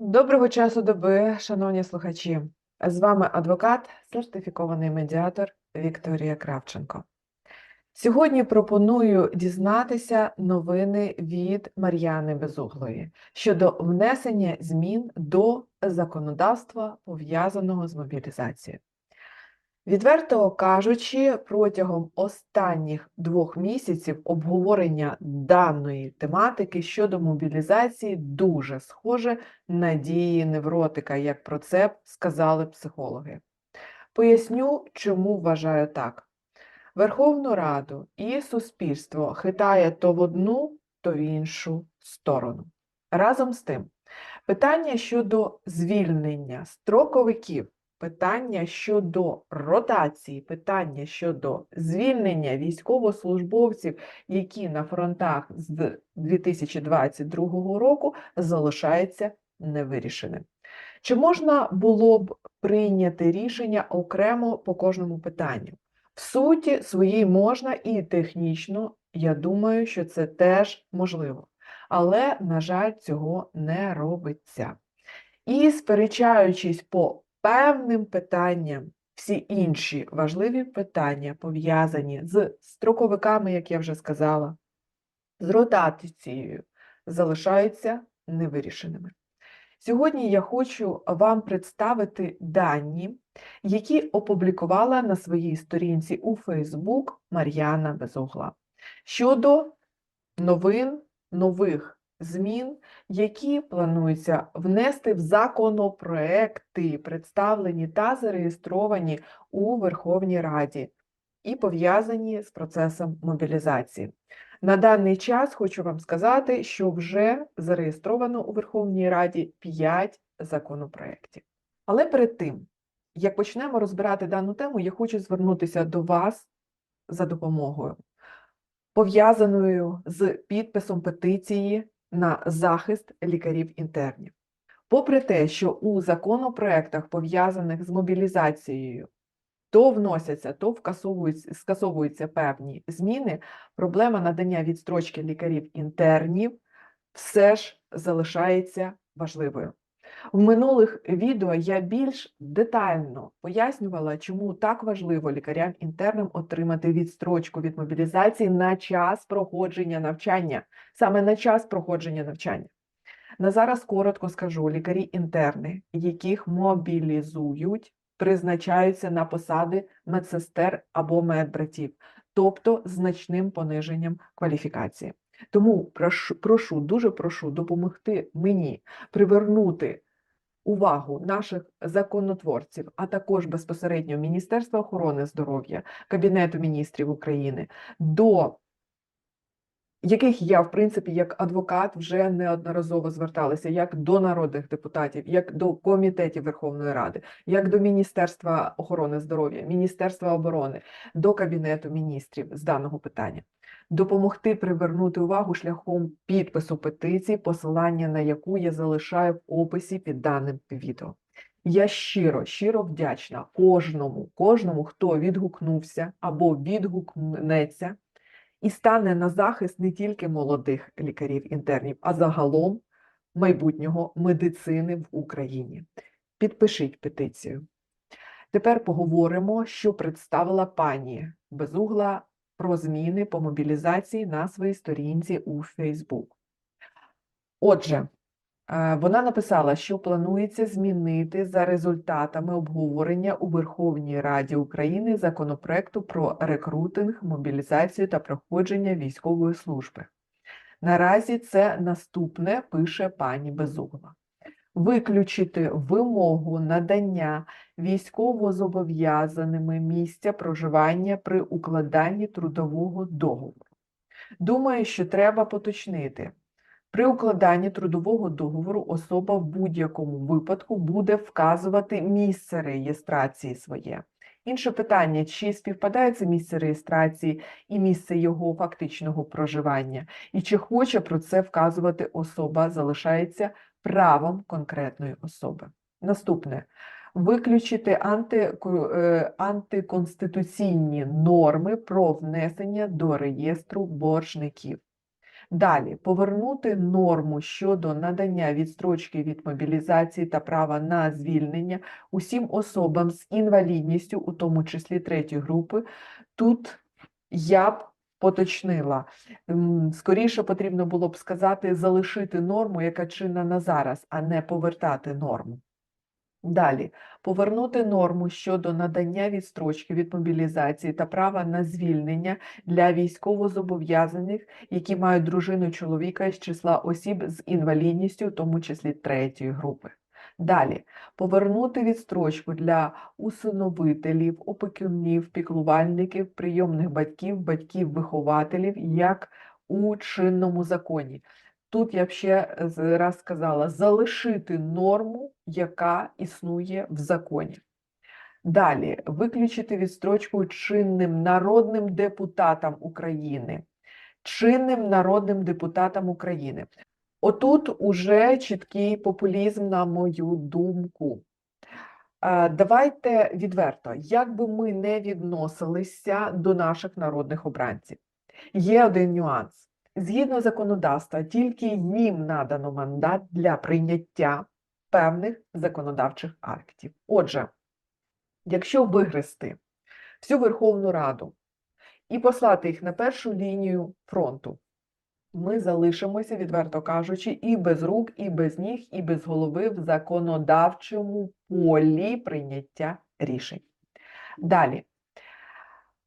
Доброго часу доби, шановні слухачі. З вами адвокат, сертифікований медіатор Вікторія Кравченко. Сьогодні пропоную дізнатися новини від Мар'яни Безуглої щодо внесення змін до законодавства, пов'язаного з мобілізацією. Відверто кажучи, протягом останніх двох місяців обговорення даної тематики щодо мобілізації дуже схоже на дії невротика, як про це сказали психологи. Поясню, чому вважаю так. Верховну Раду і суспільство хитає то в одну, то в іншу сторону. Разом з тим, питання щодо звільнення строковиків питання щодо ротації, питання щодо звільнення військовослужбовців, які на фронтах з 2022 року залишається невирішеним. Чи можна було б прийняти рішення окремо по кожному питанню? В суті, своїй можна і технічно, я думаю, що це теж можливо. Але, на жаль, цього не робиться. І сперечаючись по певним питанням. Всі інші важливі питання, пов'язані з строковиками, як я вже сказала, з ротацією, залишаються невирішеними. Сьогодні я хочу вам представити дані, які опублікувала на своїй сторінці у Facebook Мар'яна Безугла щодо новин нових змін, які планується внести в законопроекти, представлені та зареєстровані у Верховній Раді і пов'язані з процесом мобілізації. На даний час хочу вам сказати, що вже зареєстровано у Верховній Раді 5 законопроєктів. Але перед тим, як почнемо розбирати дану тему, я хочу звернутися до вас за допомогою, пов'язаною з підписом петиції на захист лікарів-інтернів. Попри те, що у законопроектах, пов'язаних з мобілізацією, то вносяться, то вкасовуються, скасовуються певні зміни, проблема надання відстрочки лікарів-інтернів все ж залишається важливою. В минулих відео я більш детально пояснювала, чому так важливо лікарям-інтернам отримати відстрочку від мобілізації на час проходження навчання, саме на час проходження навчання. На зараз коротко скажу: лікарі-інтерни, яких мобілізують, призначаються на посади медсестер або медбратів, тобто значним пониженням кваліфікації. Тому прошу, прошу, дуже прошу допомогти мені привернути увагу наших законотворців, а також безпосередньо Міністерства охорони здоров'я, Кабінету міністрів України до яких я, в принципі, як адвокат вже неодноразово зверталася як до народних депутатів, як до комітетів Верховної Ради, як до Міністерства охорони здоров'я, Міністерства оборони, до Кабінету міністрів з даного питання, допомогти привернути увагу шляхом підпису петиції, посилання на яку я залишаю в описі під даним відео. Я щиро, щиро вдячна кожному, кожному, хто відгукнувся або відгукнеться і стане на захист не тільки молодих лікарів-інтернів, а загалом майбутнього медицини в Україні. Підпишіть петицію. Тепер поговоримо, що представила пані Безугла про зміни по мобілізації на своїй сторінці у Facebook. Отже, Е, вона написала, що планується змінити за результатами обговорення у Верховній Раді України законопроекту про рекрутинг, мобілізацію та проходження військової служби. Наразі це наступне пише пані Безугла. Виключити вимогу надання військовозобов'язаними місця проживання при укладанні трудового договору. Думаю, що треба поточнити. При укладанні трудового договору особа в будь-якому випадку буде вказувати місце реєстрації своє. Інше питання, чи співпадає це місце реєстрації і місце його фактичного проживання, і чи хоче про це вказувати особа, залишається правом конкретної особи. Наступне виключити е, антиконституційні норми про внесення до реєстру боржників. Далі повернути норму щодо надання відстрочки від мобілізації та права на звільнення усім особам з інвалідністю, у тому числі третьої групи. Тут я б поточнила. Скоріше потрібно було б сказати залишити норму, яка чинна на зараз, а не повертати норму. Далі повернути норму щодо надання відстрочки від мобілізації та права на звільнення для військовозобов'язаних, які мають дружину чоловіка із числа осіб з інвалідністю, в тому числі третьої групи. Далі повернути відстрочку для усиновителів, опікунів, піклувальників, прийомних батьків, батьків-вихователів, як у чинному законі. Тут я б ще раз сказала залишити норму, яка існує в законі. Далі виключити відстрочку чинним народним депутатам України. Чинним народним депутатам України. Отут уже чіткий популізм, на мою думку. Е, Давайте відверто, як би ми не відносилися до наших народних обранців, є один нюанс. Згідно законодавства, тільки їм надано мандат для прийняття певних законодавчих актів. Отже, якщо вигрести всю Верховну Раду і послати їх на першу лінію фронту, ми залишимося, відверто кажучи, і без рук, і без ніг, і без голови в законодавчому полі прийняття рішень. Далі.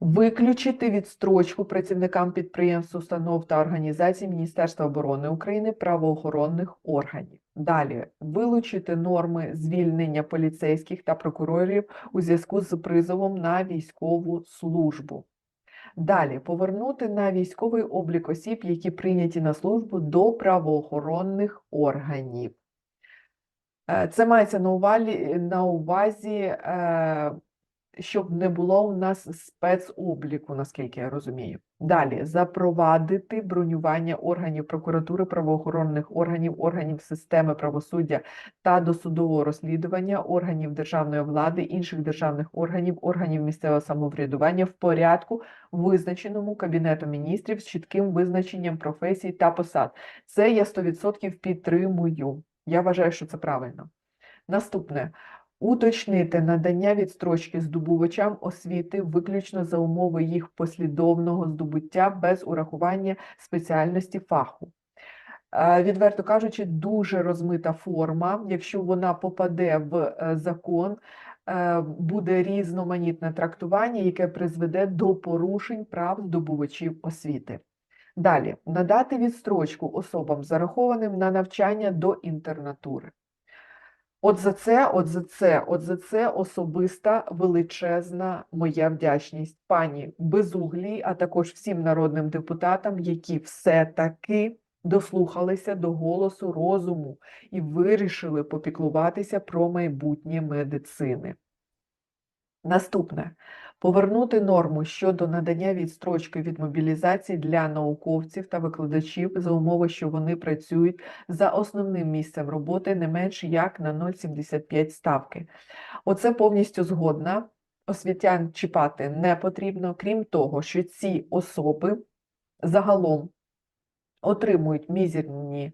Виключити відстрочку працівникам підприємств, установ та організацій Міністерства оборони України правоохоронних органів. Далі вилучити норми звільнення поліцейських та прокурорів у зв'язку з призовом на військову службу. Далі повернути на військовий облік осіб, які прийняті на службу до правоохоронних органів. Е, Це мається на увазі, на увазі е, щоб не було у нас спецобліку, наскільки я розумію. Далі запровадити бронювання органів прокуратури, правоохоронних органів, органів системи правосуддя та досудового розслідування, органів державної влади, інших державних органів, органів місцевого самоврядування в порядку, визначеному Кабінетом міністрів з чітким визначенням професій та посад. Це я 100% підтримую. Я вважаю, що це правильно. Наступне. Уточнити надання відстрочки здобувачам освіти виключно за умови їх послідовного здобуття без урахування спеціальності фаху. Е, Відверто кажучи, дуже розмита форма. Якщо вона попаде в е, закон, е, буде різноманітне трактування, яке призведе до порушень прав здобувачів освіти. Далі надати відстрочку особам, зарахованим на навчання до інтернатури. От за це, от за це, от за це особиста величезна моя вдячність пані Безуглій, а також всім народним депутатам, які все-таки дослухалися до голосу розуму і вирішили попіклуватися про майбутнє медицини. Наступне повернути норму щодо надання відстрочки від мобілізації для науковців та викладачів за умови, що вони працюють за основним місцем роботи не менш як на 0,75 ставки. Оце повністю згодна. Освітян чіпати не потрібно, крім того, що ці особи загалом отримують мізерні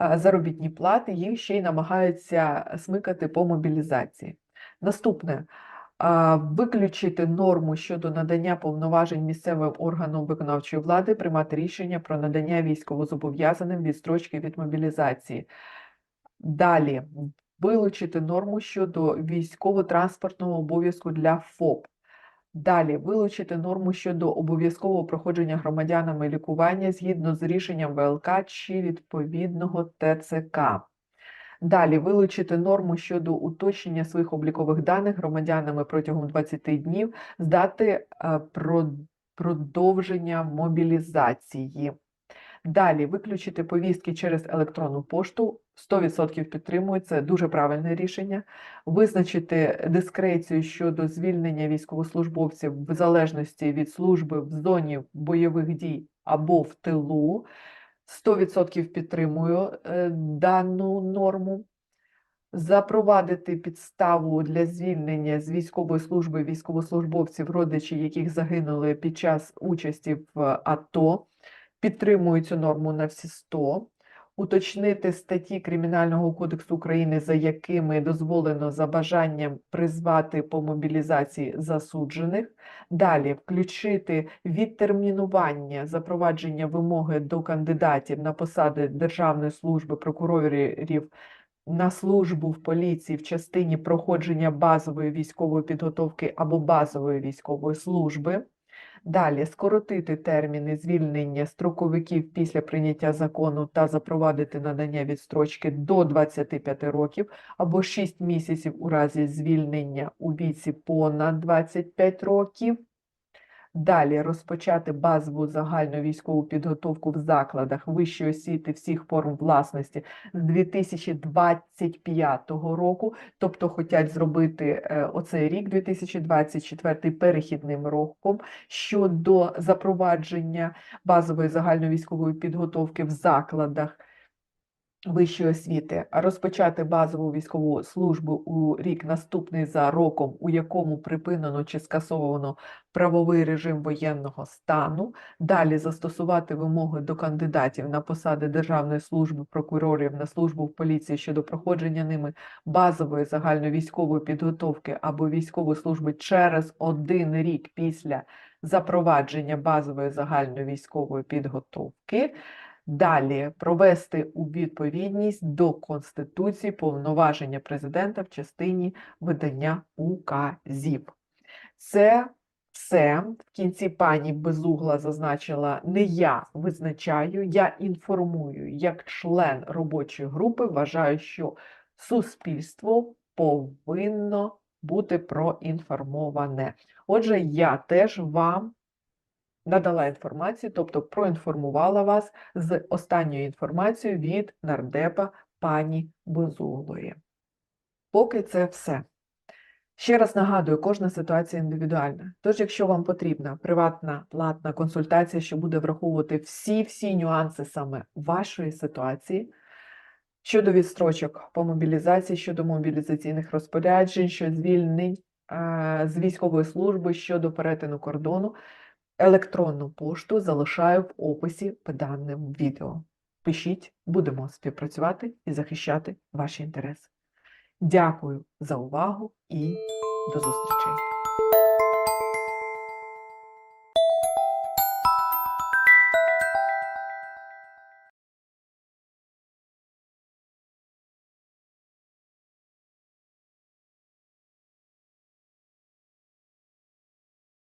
е, заробітні плати, їх ще й намагаються смикати по мобілізації. Наступне виключити норму щодо надання повноважень місцевим органам виконавчої влади приймати рішення про надання військовозобов'язаним відстрочки від мобілізації. Далі вилучити норму щодо військово-транспортного обов'язку для ФОП. Далі вилучити норму щодо обов'язкового проходження громадянами лікування згідно з рішенням ВЛК чи відповідного ТЦК. Далі вилучити норму щодо уточнення своїх облікових даних громадянами протягом 20 днів з дати е, про- продовження мобілізації. Далі виключити повістки через електронну пошту 100% підтримую, дуже правильне рішення. Визначити дискрецію щодо звільнення військовослужбовців в залежності від служби в зоні бойових дій або в тилу. 100% підтримую е, дану норму. Запровадити підставу для звільнення з військової служби військовослужбовців, родичі яких загинули під час участі в АТО. Підтримую цю норму на всі 100. Уточнити статті Кримінального кодексу України, за якими дозволено за бажанням призвати по мобілізації засуджених. Далі включити відтермінування запровадження вимоги до кандидатів на посади Державної служби прокурорів на службу в поліції в частині проходження базової військової підготовки або базової військової служби. Далі скоротити терміни звільнення строковиків після прийняття закону та запровадити надання відстрочки до 25 років або 6 місяців у разі звільнення у віці понад 25 років. Далі розпочати базову загальну військову підготовку в закладах вищої освіти всіх форм власності з 2025 року, тобто хочуть зробити е, оцей рік 2024 перехідним роком щодо запровадження базової загальної військової підготовки в закладах вищої освіти, розпочати базову військову службу у рік наступний за роком, у якому припинено чи скасовано правовий режим воєнного стану, далі застосувати вимоги до кандидатів на посади державної служби прокурорів на службу в поліції щодо проходження ними базової загальної військової підготовки або військової служби через один рік після запровадження базової загальної військової підготовки. Далі провести у відповідність до Конституції повноваження президента в частині видання указів. Це все в кінці пані Безугла зазначила не я визначаю, я інформую як член робочої групи. Вважаю, що суспільство повинно бути проінформоване. Отже, я теж вам надала інформацію, тобто проінформувала вас з останньою інформацією від нардепа пані Безуглої. Поки це все. Ще раз нагадую, кожна ситуація індивідуальна. Тож, якщо вам потрібна приватна платна консультація, що буде враховувати всі-всі нюанси саме вашої ситуації, щодо відстрочок по мобілізації, щодо мобілізаційних розпоряджень, щодо звільнень е, з військової служби щодо перетину кордону, електронну пошту залишаю в описі під даним відео. Пишіть, будемо співпрацювати і захищати ваші інтереси. Дякую за увагу і до зустрічей!